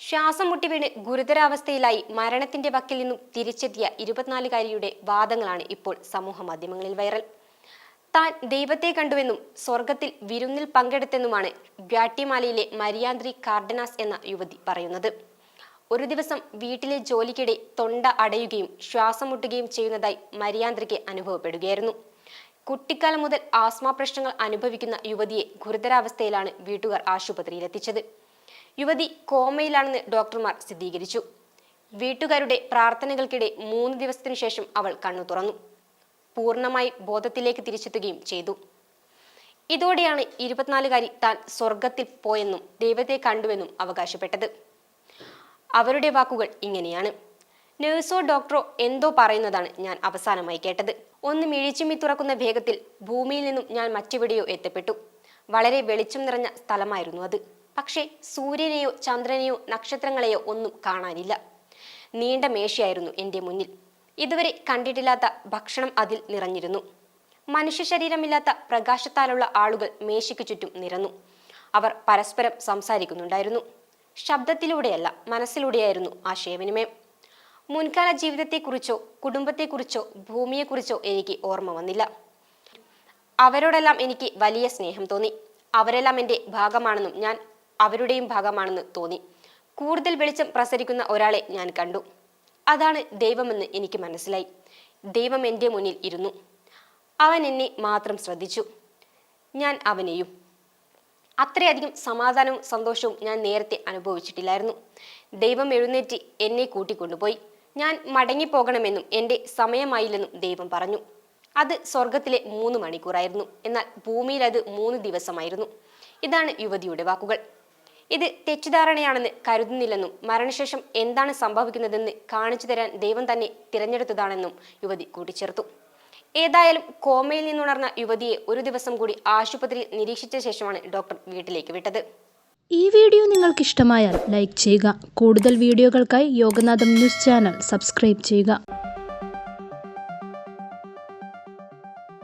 ശ്വാസം മുട്ടി വീണ് ഗുരുതരാവസ്ഥയിലായി മരണത്തിന്റെ വക്കിൽ നിന്നും തിരിച്ചെത്തിയ ഇരുപത്തിനാലുകാരിയുടെ വാദങ്ങളാണ് ഇപ്പോൾ സമൂഹ മാധ്യമങ്ങളിൽ വൈറൽ. താൻ ദൈവത്തെ കണ്ടുവെന്നും സ്വർഗത്തിൽ വിരുന്നിൽ പങ്കെടുത്തെന്നുമാണ് ഗ്വാട്ടിമാലയിലെ മരിയാന്ത്രി കാർഡനാസ് എന്ന യുവതി പറയുന്നത്. ഒരു ദിവസം വീട്ടിലെ ജോലിക്കിടെ തൊണ്ട അടയുകയും ശ്വാസം മുട്ടുകയും ചെയ്യുന്നതായി മരിയാന്ത്രിക്ക് അനുഭവപ്പെടുകയായിരുന്നു. കുട്ടിക്കാലം മുതൽ ആസ്മ പ്രശ്നങ്ങൾ അനുഭവിക്കുന്ന യുവതിയെ ഗുരുതരാവസ്ഥയിലാണ് വീട്ടുകാർ ആശുപത്രിയിലെത്തിച്ചത്. യുവതി കോമയിലാണെന്ന് ഡോക്ടർമാർ സ്ഥിരീകരിച്ചു. വീട്ടുകാരുടെ പ്രാർത്ഥനകൾക്കിടെ മൂന്ന് ദിവസത്തിനു ശേഷം അവൾ കണ്ണു തുറന്നു. പൂർണമായി ബോധത്തിലേക്ക് തിരിച്ചെത്തുകയും ചെയ്തു. ഇതോടെയാണ് ഇരുപത്തിനാലുകാരി താൻ സ്വർഗത്തിൽ പോയെന്നും ദൈവത്തെ കണ്ടുവെന്നും അവകാശപ്പെട്ടത്. അവരുടെ വാക്കുകൾ ഇങ്ങനെയാണ്. നഴ്സോ ഡോക്ടറോ എന്തോ പറയുന്നതാണ് ഞാൻ അവസാനമായി കേട്ടത്. ഒന്ന് മിഴിച്ചുമി തുറക്കുന്ന വേഗത്തിൽ ഭൂമിയിൽ നിന്നും ഞാൻ മറ്റെവിടെയോ എത്തപ്പെട്ടു. വളരെ വെളിച്ചം നിറഞ്ഞ സ്ഥലമായിരുന്നു അത്. പക്ഷേ സൂര്യനെയോ ചന്ദ്രനെയോ നക്ഷത്രങ്ങളെയോ ഒന്നും കാണാനില്ല. നീണ്ട മേശയായിരുന്നു എന്റെ മുന്നിൽ. ഇതുവരെ കണ്ടിട്ടില്ലാത്ത ഭക്ഷണം അതിൽ നിറഞ്ഞിരുന്നു. മനുഷ്യ ശരീരമില്ലാത്ത പ്രകാശത്താലുള്ള ആളുകൾ മേശയ്ക്ക് ചുറ്റും നിരന്നു. അവർ പരസ്പരം സംസാരിക്കുന്നുണ്ടായിരുന്നു. ശബ്ദത്തിലൂടെയല്ല മനസ്സിലൂടെയായിരുന്നു ആശയവിനിമയം മുൻകാല ജീവിതത്തെക്കുറിച്ചോ കുടുംബത്തെക്കുറിച്ചോ ഭൂമിയെക്കുറിച്ചോ എനിക്ക് ഓർമ്മ വന്നില്ല. അവരോടെല്ലാം എനിക്ക് വലിയ സ്നേഹം തോന്നി. അവരെല്ലാം എന്റെ ഭാഗമാണെന്നും ഞാൻ അവരുടെയും ഭാഗമാണെന്ന് തോന്നി. കൂടുതൽ വെളിച്ചം പ്രസരിക്കുന്ന ഒരാളെ ഞാൻ കണ്ടു. അതാണ് ദൈവമെന്ന് എനിക്ക് മനസ്സിലായി. ദൈവം എന്റെ മുന്നിൽ ഇരുന്നു. അവൻ എന്നെ മാത്രം ശ്രദ്ധിച്ചു. ഞാൻ അവനെയും. അത്രയധികം സമാധാനവും സന്തോഷവും ഞാൻ നേരത്തെ അനുഭവിച്ചിട്ടില്ലായിരുന്നു. ദൈവം എഴുന്നേറ്റ് എന്നെ കൂട്ടിക്കൊണ്ടുപോയി. ഞാൻ മടങ്ങിപ്പോകണമെന്നും എന്റെ സമയമായില്ലെന്നും ദൈവം പറഞ്ഞു. അത് സ്വർഗത്തിലെ മൂന്ന് മണിക്കൂറായിരുന്നു. എന്നാൽ ഭൂമിയിൽ അത് മൂന്ന് ദിവസമായിരുന്നു. ഇതാണ് യുവതിയുടെ വാക്കുകൾ. ഇത് തെറ്റിദ്ധാരണയാണെന്ന് കരുതുന്നില്ലെന്നും മരണശേഷം എന്താണ് സംഭവിക്കുന്നതെന്ന് കാണിച്ചു തരാൻ ദൈവം തന്നെ തിരഞ്ഞെടുത്തതാണെന്നും യുവതി കൂട്ടിച്ചേർത്തു. ഏതായാലും കോമയിൽ നിന്നുണർന്ന യുവതിയെ ഒരു ദിവസം കൂടി ആശുപത്രിയിൽ നിരീക്ഷിച്ച ശേഷമാണ് ഡോക്ടർ വീട്ടിലേക്ക് വിട്ടത്. ഈ വീഡിയോ നിങ്ങൾക്ക് ഇഷ്ടമായാൽ ലൈക്ക് ചെയ്യുക. കൂടുതൽ വീഡിയോകൾക്കായി യോഗനാഥം ന്യൂസ് ചാനൽ സബ്സ്ക്രൈബ് ചെയ്യുക.